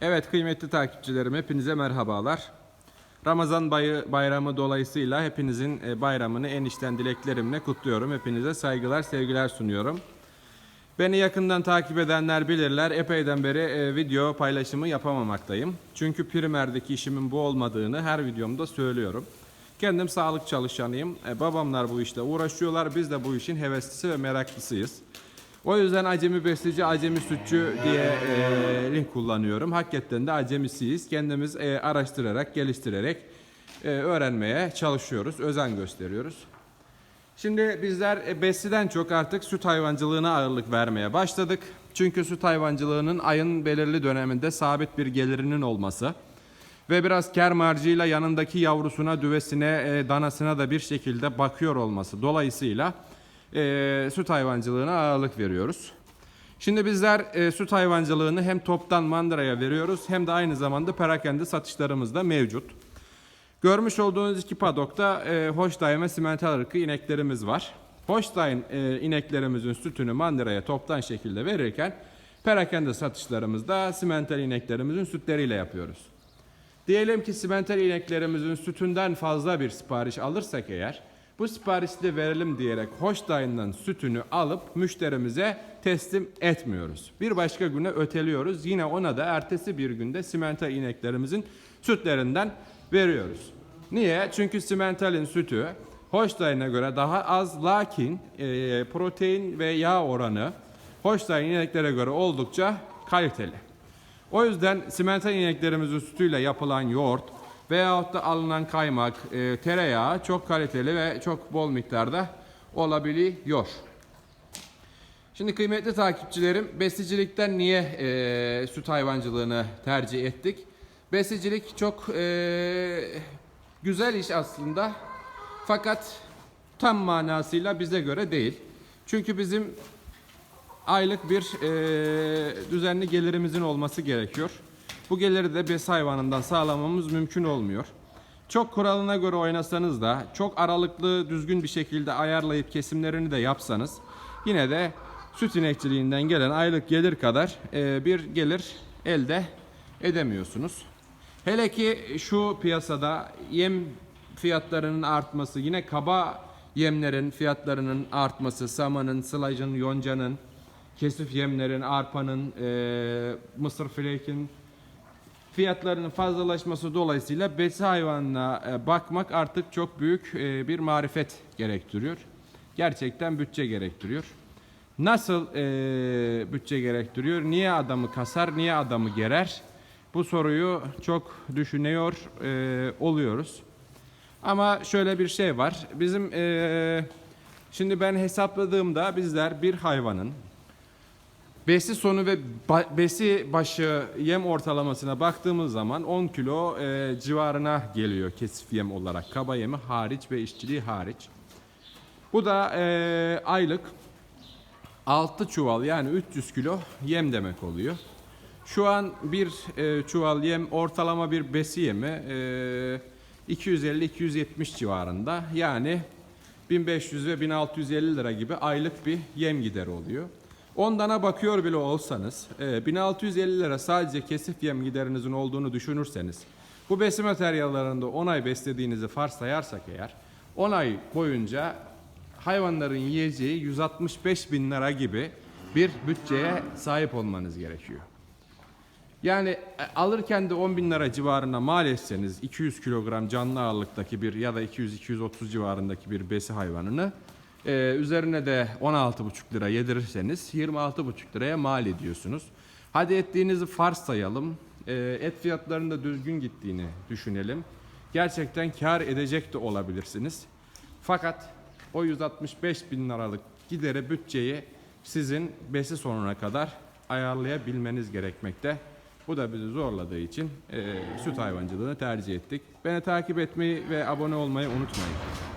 Evet kıymetli takipçilerim hepinize merhabalar. Ramazan bayramı dolayısıyla hepinizin e, bayramını en içten dileklerimle kutluyorum. Hepinize saygılar, sevgiler sunuyorum. Beni yakından takip edenler bilirler. Epeyden beri e, video paylaşımı yapamamaktayım. Çünkü primerdeki işimin bu olmadığını her videomda söylüyorum. Kendim sağlık çalışanıyım. E, babamlar bu işle uğraşıyorlar. Biz de bu işin heveslisi ve meraklısıyız. O yüzden acemi besici, acemi sütçü diye e, link kullanıyorum. Hakikaten de acemisiyiz. Kendimiz e, araştırarak, geliştirerek e, öğrenmeye çalışıyoruz, özen gösteriyoruz. Şimdi bizler e, besiden çok artık süt hayvancılığına ağırlık vermeye başladık. Çünkü süt hayvancılığının ayın belirli döneminde sabit bir gelirinin olması ve biraz kar marjıyla yanındaki yavrusuna, düvesine, e, danasına da bir şekilde bakıyor olması dolayısıyla e, süt hayvancılığına ağırlık veriyoruz. Şimdi bizler e, süt hayvancılığını hem toptan mandıraya veriyoruz hem de aynı zamanda perakende satışlarımız da mevcut. Görmüş olduğunuz iki padokta e, Holstein ve simental ırkı ineklerimiz var. Holstein e, ineklerimizin sütünü mandıraya toptan şekilde verirken perakende satışlarımızda simental ineklerimizin sütleriyle yapıyoruz. Diyelim ki simental ineklerimizin sütünden fazla bir sipariş alırsak eğer, bu siparişi de verelim diyerek Holstein'dan sütünü alıp müşterimize teslim etmiyoruz. Bir başka güne öteliyoruz. Yine ona da ertesi bir günde simental ineklerimizin sütlerinden veriyoruz. Niye? Çünkü simentalin sütü Holstein'e göre daha az lakin e, protein ve yağ oranı Holstein ineklere göre oldukça kaliteli. O yüzden simental ineklerimizin sütüyle yapılan yoğurt veyahut da alınan kaymak, e, tereyağı çok kaliteli ve çok bol miktarda olabiliyor. Şimdi kıymetli takipçilerim, besicilikten niye e, süt hayvancılığını tercih ettik? Besicilik çok e, güzel iş aslında. Fakat tam manasıyla bize göre değil. Çünkü bizim aylık bir e, düzenli gelirimizin olması gerekiyor. Bu geliri de bes hayvanından sağlamamız mümkün olmuyor. Çok kuralına göre oynasanız da, çok aralıklı düzgün bir şekilde ayarlayıp kesimlerini de yapsanız yine de süt inekçiliğinden gelen aylık gelir kadar e, bir gelir elde edemiyorsunuz. Hele ki şu piyasada yem fiyatlarının artması, yine kaba yemlerin fiyatlarının artması, samanın, sılacın, yoncanın, kesif yemlerin, arpanın, e, mısır flake'in fiyatlarının fazlalaşması dolayısıyla besi hayvanına e, bakmak artık çok büyük e, bir marifet gerektiriyor. Gerçekten bütçe gerektiriyor. Nasıl e, bütçe gerektiriyor? Niye adamı kasar, niye adamı gerer? Bu soruyu çok düşünüyor oluyoruz. Ama şöyle bir şey var. Bizim şimdi ben hesapladığımda bizler bir hayvanın Besi sonu ve ba- besi başı yem ortalamasına baktığımız zaman 10 kilo e, civarına geliyor kesif yem olarak. Kaba yemi hariç ve işçiliği hariç. Bu da e, aylık 6 çuval yani 300 kilo yem demek oluyor. Şu an bir e, çuval yem ortalama bir besi yemi e, 250-270 civarında. Yani 1500 ve 1650 lira gibi aylık bir yem gideri oluyor. Ondana bakıyor bile olsanız e, 1650 lira sadece kesif yem giderinizin olduğunu düşünürseniz bu besin materyallerinde 10 ay beslediğinizi varsayarsak eğer 10 ay boyunca hayvanların yiyeceği 165 bin lira gibi bir bütçeye sahip olmanız gerekiyor. Yani e, alırken de 10 bin lira civarına mal etseniz 200 kilogram canlı ağırlıktaki bir ya da 200-230 civarındaki bir besi hayvanını e, üzerine de 16,5 lira yedirirseniz 26,5 liraya mal ediyorsunuz. Hadi ettiğinizi farz sayalım. E, et fiyatlarının da düzgün gittiğini düşünelim. Gerçekten kar edecek de olabilirsiniz. Fakat o 165 bin liralık gideri bütçeyi sizin besi sonuna kadar ayarlayabilmeniz gerekmekte. Bu da bizi zorladığı için e, süt hayvancılığını tercih ettik. Beni takip etmeyi ve abone olmayı unutmayın.